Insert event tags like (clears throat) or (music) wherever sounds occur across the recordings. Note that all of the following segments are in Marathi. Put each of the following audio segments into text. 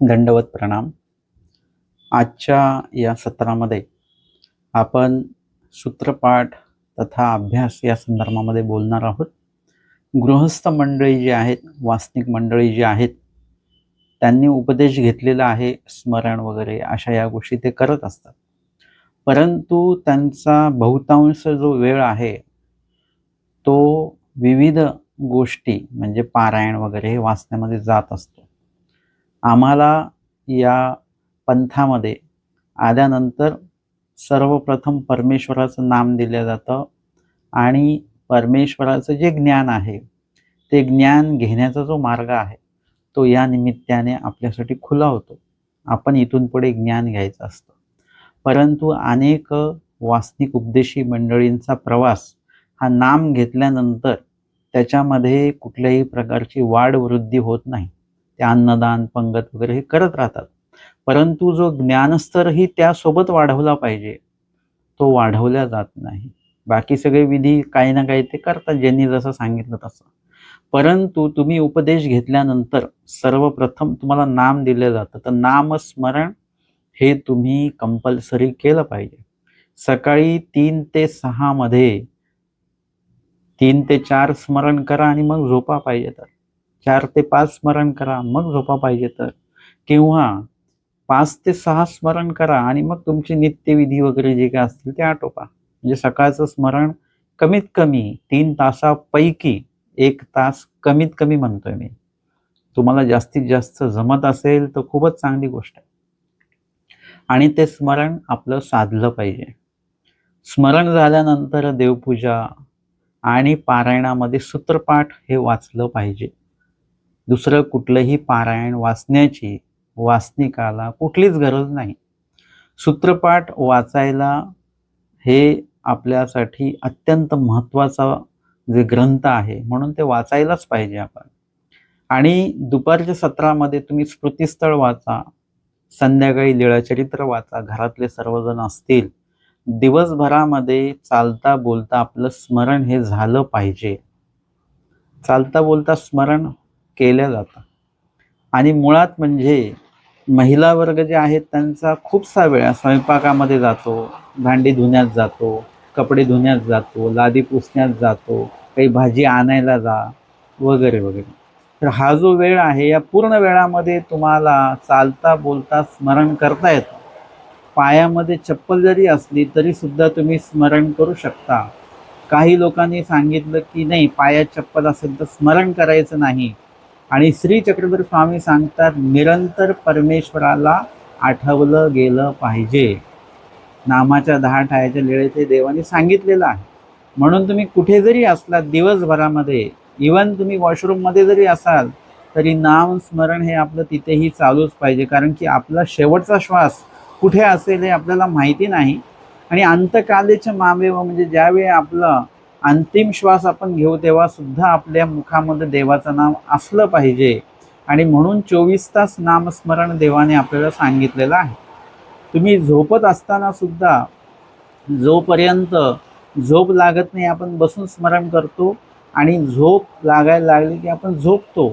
दंडवत प्रणाम. आजच्या या सत्रामध्ये आपण सूत्रपाठ तथा अभ्यास या संदर्भामध्ये बोलणार आहोत. गृहस्थ मंडळी जी आहेत वास्तविक मंडळी जी आहेत त्यांनी उपदेश घेतलेला आहे स्मरण वगैरे अशा या गोष्टी ते करत असतात. परंतु त्यांचा बहुतांश जो वेळ आहे तो विविध गोष्टी म्हणजे पारायण वगैरे हे वाचण्यामध्ये जात असतो. आम्हाला या पंथामध्ये आल्यानंतर सर्वप्रथम परमेश्वराचं नाम दिलं जातं आणि परमेश्वराचं जे ज्ञान आहे ते ज्ञान घेण्याचा जो मार्ग आहे तो या निमित्ताने आपल्यासाठी खुला होतो. आपण इथून पुढे ज्ञान घ्यायचं असतं. परंतु अनेक वास्तविक उपदेशी मंडळींचा प्रवास हा नाम घेतल्यानंतर त्याच्यामध्ये कुठल्याही प्रकारची वाढ वृद्धी होत नाही. ते अन्नदान पंगत वगैरे हे करत राहतात. परंतु जो ज्ञानस्तरही त्यासोबत वाढवला पाहिजे तो वाढवला जात नाही. बाकी सगळे विधी काही ना काही ते करतात ज्यांनी जसं सांगितलं तसं. परंतु तुम्ही उपदेश घेतल्यानंतर सर्वप्रथम तुम्हाला नाम दिलं जातं. तर नामस्मरण हे तुम्ही कंपल्सरी केलं पाहिजे. सकाळी तीन ते सहामध्ये तीन ते चार स्मरण करा आणि मग झोपा पाहिजे तर. चार ते पाच स्मरण करा मग झोपा पाहिजे तर. किंवा पाच ते सहा स्मरण करा आणि मग तुमची नित्यविधी वगैरे जे काय असतील ते आटोपा. म्हणजे सकाळचं स्मरण कमीत कमी तीन तासापैकी एक तास कमीत कमी म्हणतोय मी. तुम्हाला जास्तीत जास्त जमत असेल तर खूपच चांगली गोष्ट आहे. आणि ते स्मरण आपलं साधलं पाहिजे. स्मरण झाल्यानंतर देवपूजा आणि पारायणामध्ये सूत्रपाठ हे वाचलं पाहिजे. दुसरं कुठलंही पारायण वाचण्याची वाचनिकाला कुठलीच गरज नाही. सूत्रपाठ वाचायला हे आपल्यासाठी अत्यंत महत्त्वाचा जे ग्रंथ आहे म्हणून ते वाचायलाच पाहिजे आपण. आणि दुपारच्या सत्रामध्ये तुम्ही स्मृतिस्थळ वाचा संध्याकाळी लीळाचरित्र वाचा घरातले सर्वजण असतील. दिवसभरामध्ये चालता बोलता आपलं स्मरण हे झालं पाहिजे. चालता बोलता स्मरण केल्या जातं आणि मुळात म्हणजे महिला वर्ग जे आहेत त्यांचा खूपसा वेळ स्वयंपाकामध्ये जातो भांडी धुण्यात जातो कपडे धुण्यात जातो लादी पुसण्यात जातो काही भाजी आणायला जा वगैरे वगैरे. तर हा जो वेळ आहे या पूर्ण वेळामध्ये तुम्हाला चालता बोलता स्मरण करता येतं. पायामध्ये चप्पल जरी असली तरी सुद्धा तुम्ही स्मरण करू शकता. काही लोकांनी सांगितलं की नाही पायात चप्पल असेल तर स्मरण करायचं नाही. आणि श्री चक्रधर स्वामी सांगतात निरंतर परमेश्वराला आठवलं गेलं पाहिजे. नामाच्या दहा ठायाच्या लेळेत हे देवाने सांगितलेलं आहे. म्हणून तुम्ही कुठे जरी असलात दिवसभरामध्ये इवन तुम्ही वॉशरूममध्ये जरी असाल तरी नाम स्मरण हे आपलं तिथेही चालूच पाहिजे. कारण की आपला शेवटचा श्वास कुठे असेल हे आपल्याला माहिती नाही. आणि अंतकालेच्या मामेव म्हणजे ज्यावेळी आपलं अंतिम श्वास आपण घेऊ तेव्हा सुद्धा आपल्या मुखामध्ये देवाचं नाव असलं पाहिजे. आणि म्हणून चोवीस तास नामस्मरण देवाने आपल्याला सांगितलेलं आहे. तुम्ही झोपत असताना सुद्धा जोपर्यंत झोप लागत नाही आपण बसून स्मरण करतो आणि झोप लागायला लागली की आपण झोपतो.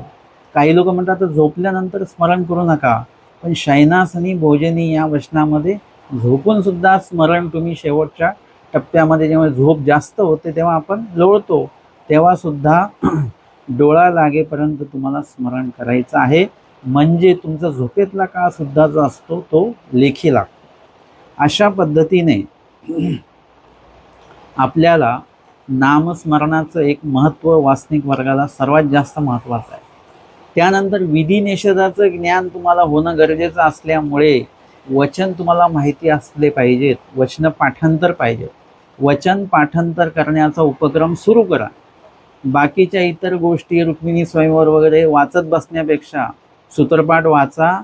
काही लोक म्हणतात तर झोपल्यानंतर स्मरण करू नका. पण शयनासनी भोजनी या वचनामध्ये झोपून सुद्धा स्मरण तुम्ही शेवटच्या टप्प्यामध्ये जेव्हा झोप जास्त होते तेव्हा आपण लोळतो तेव्हासुद्धा (clears throat) डोळा लागेपर्यंत तुम्हाला स्मरण करायचं आहे. म्हणजे तुमचा झोपेतला काळसुद्धा जो असतो तो लेखी लागतो अशा पद्धतीने (clears throat) आपल्याला नामस्मरणाचं एक महत्त्व वास्तविक वर्गाला सर्वात जास्त महत्त्वाचं आहे. त्यानंतर विधी निषेधाचं ज्ञान तुम्हाला होणं गरजेचं असल्यामुळे वचन तुम्हाला माहिती असले पाहिजेत. वचन पाठांतर पाहिजेत. वचन पाठांतर करण्याचा उपक्रम सुरू करा. बाकीच्या इतर गोष्टी रुक्मिणी स्वयंवर वगैरे वाचत बसण्यापेक्षा सूत्रपाठ वाचा.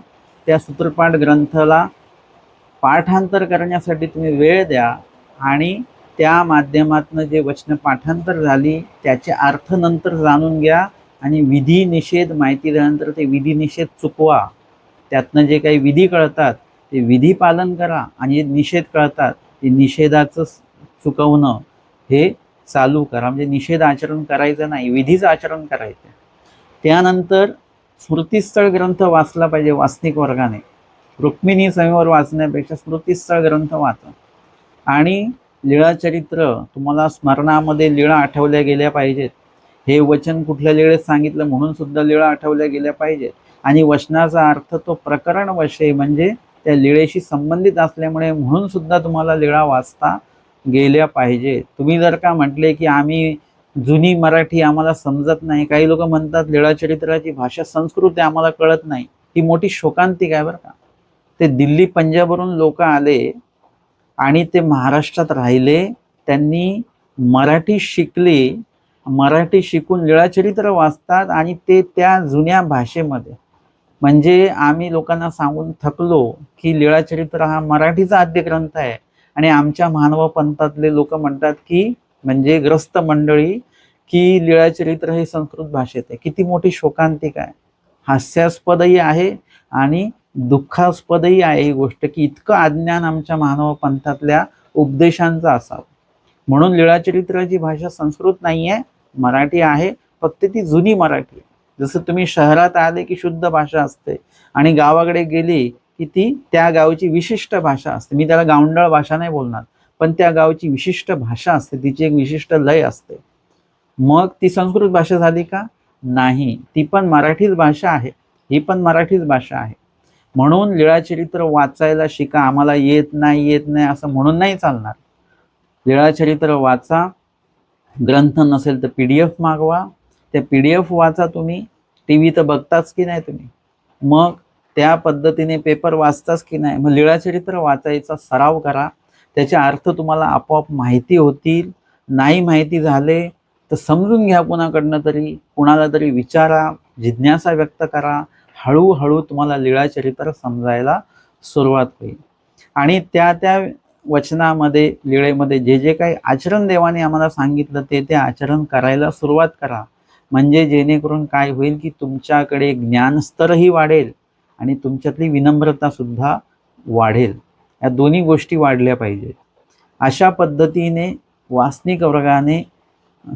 त्या सूत्रपाठ ग्रंथाला पाठांतर करण्यासाठी तुम्ही वेळ द्या आणि त्या माध्यमातनं जे वचन पाठांतर झाली त्याचे अर्थ नंतर जाणून घ्या आणि विधी निषेध माहिती झाल्यानंतर ते विधी निषेध चुकवा. त्यातनं जे काही विधी कळतात ते विधी पालन करा आणि निषेध कळतात ते निषेधाचं चुकवणं हे चालू करा. म्हणजे निषेध आचरण करायचं नाही विधीचं आचरण करायचं. त्यानंतर स्मृतीस्थळ ग्रंथ वाचला पाहिजे वाचनिक वर्गाने. रुक्मिणी संयवर वाचण्यापेक्षा स्मृतीस्थळ ग्रंथ वाचा. आणि लीळाचरित्र तुम्हाला स्मरणामध्ये लीळा आठवल्या गेल्या पाहिजेत. हे वचन कुठल्या लीळेत सांगितलं म्हणून सुद्धा लीळा आठवल्या गेल्या पाहिजेत. आणि वचनाचा अर्थ तो प्रकरण वशे म्हणजे त्या लीळेशी संबंधित असल्यामुळे म्हणून सुद्धा तुम्हाला लीळा वाचता गेल्या पाहिजे. तुम्ही जर का म्हटले की आम्ही जुनी मराठी आम्हाला समजत नाही काही लोक म्हणतात लीळाचरित्राची भाषा संस्कृत आहे आम्हाला कळत नाही. ही मोठी शोकांतिक आहे बरं का? ते दिल्ली पंजाबवरून लोक आले आणि ते महाराष्ट्रात राहिले. त्यांनी मराठी शिकले. मराठी शिकून लीळाचरित्र वाचतात आणि ते त्या जुन्या भाषेमध्ये. म्हणजे आम्ही लोकांना सांगून थकलो की लीळाचरित्र हा मराठीचा आद्य ग्रंथ आहे. आणि आमच्या मानव पंथातले लोक म्हणतात की म्हणजे ग्रस्त मंडळी की लीळाचरित्र हे संस्कृत भाषेत आहे. किती मोठी शोकांतिक आहे. हास्यास्पदही आहे आणि दुःखास्पदही आहे ही गोष्ट की इतकं अज्ञान आमच्या मानव पंथातल्या उपदेशांचं असावं. म्हणून लीळाचरित्राची भाषा संस्कृत नाही आहे मराठी आहे फक्त ती जुनी मराठी आहे. जसं तुम्ही शहरात आले की शुद्ध भाषा असते आणि गावाकडे गेली की ती त्या गावची विशिष्ट भाषा असते. मी त्याला गावंडळ भाषा नाही बोलणार पण त्या गावची विशिष्ट भाषा असते. तिची एक विशिष्ट लय असते. मग ती संस्कृत भाषा झाली का? नाही. ती पण मराठीच भाषा आहे. ही पण मराठीच भाषा आहे. म्हणून लीळाचरित्र वाचायला शिका. आम्हाला येत नाही येत नाही असं म्हणून नाही चालणार. लीळाचरित्र वाचा. ग्रंथ नसेल तर पी डी एफ मागवा. त्या पी डी एफ वाचा तुम्ही. टी व्ही तर बघताच की नाही तुम्ही. मग त्या पद्धतीने पेपर वाचताच की नाही? मग लीळाचरित्र वाचायचा सराव करा. त्याचे अर्थ तुम्हाला आपोआप माहिती होतील. नाही माहिती झाले तर समजून घ्या कुणाकडनं तरी. कुणाला तरी विचारा. जिज्ञासा व्यक्त करा. हळूहळू तुम्हाला लीळाचरित्र समजायला सुरुवात होईल. आणि त्या त्या वचनामध्ये लीळेमध्ये जे जे काही आचरण देवाने आम्हाला सांगितलं ते ते आचरण करायला सुरुवात करा. म्हणजे जेणेकरून काय होईल की तुमच्याकडे ज्ञानस्तरही वाढेल. आणि तुमच्यातली विनम्रतासुद्धा वाढेल. या दोन्ही गोष्टी वाढल्या पाहिजेत. अशा पद्धतीने वासनिक वर्गाने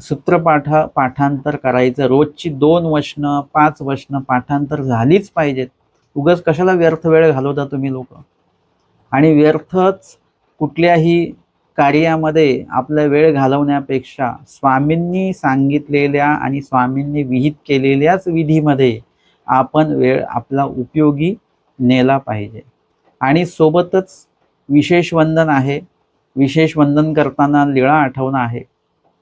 सूत्रपाठा पाठांतर करायचं. रोजची दोन वचनं पाच वचनं पाठांतर झालीच पाहिजेत. उगाच कशाला व्यर्थ वेळ घालवता तुम्ही लोक? आणि व्यर्थच कुठल्याही कार्यामध्ये आपला वेळ घालवण्यापेक्षा स्वामींनी सांगितलेल्या आणि स्वामींनी विहित केलेल्याच विधीमध्ये आपण वेळ आपला उपयोगी नेला पाहिजे. आणि सोबतच विशेष वंदन आहे. विशेष वंदन करताना लीळा आठवणं आहे.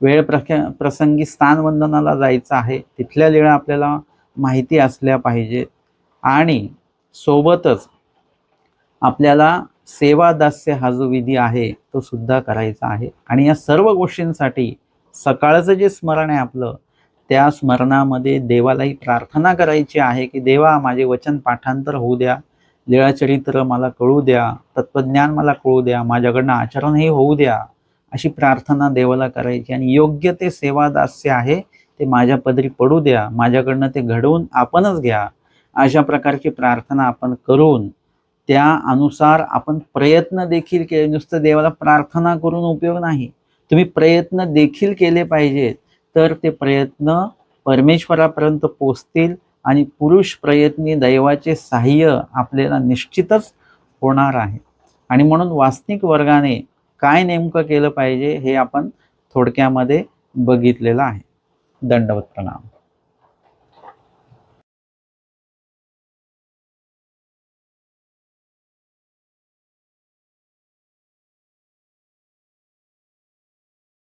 वेळ प्रख प्रसंगी स्थानवंदनाला जायचं आहे. तिथल्या लीळा आपल्याला माहिती असल्या पाहिजेत आणि सोबतच आपल्याला सेवा दास्य हा जो विधी आहे तो सुद्धा करायचा आहे. आणि या सर्व गोष्टींसाठी सकाळचं जे स्मरण आहे आपलं त्या स्मरणामध्ये देवालाही प्रार्थना करायची आहे की देवा माझे वचन पाठांतर होऊ द्या. लीळाचरित्र मला कळू द्या. तत्वज्ञान मला कळू द्या. माझ्याकडनं आचरणही होऊ द्या. अशी प्रार्थना देवाला करायची. आणि योग्य ते सेवादास्य आहे ते माझ्या पदरी पडू द्या. माझ्याकडनं ते घडवून आपणच घ्या. अशा प्रकारची प्रार्थना आपण करून त्या अनुसार आपण प्रयत्न देखील केले. नुसतं देवाला प्रार्थना करून उपयोग नाही. तुम्ही प्रयत्न देखील केले पाहिजेत. तर ते प्रयत्न परमेश्वरापर्यंत पोचतील आणि पुरुष प्रयत्नी दैवाचे सहाय्य आपल्याला निश्चितच होणार आहे. आणि म्हणून वास्तविक वर्गाने काय नेमकं केलं पाहिजे हे आपण थोडक्यामध्ये बघितलेलं आहे. दंडवत प्रणाम.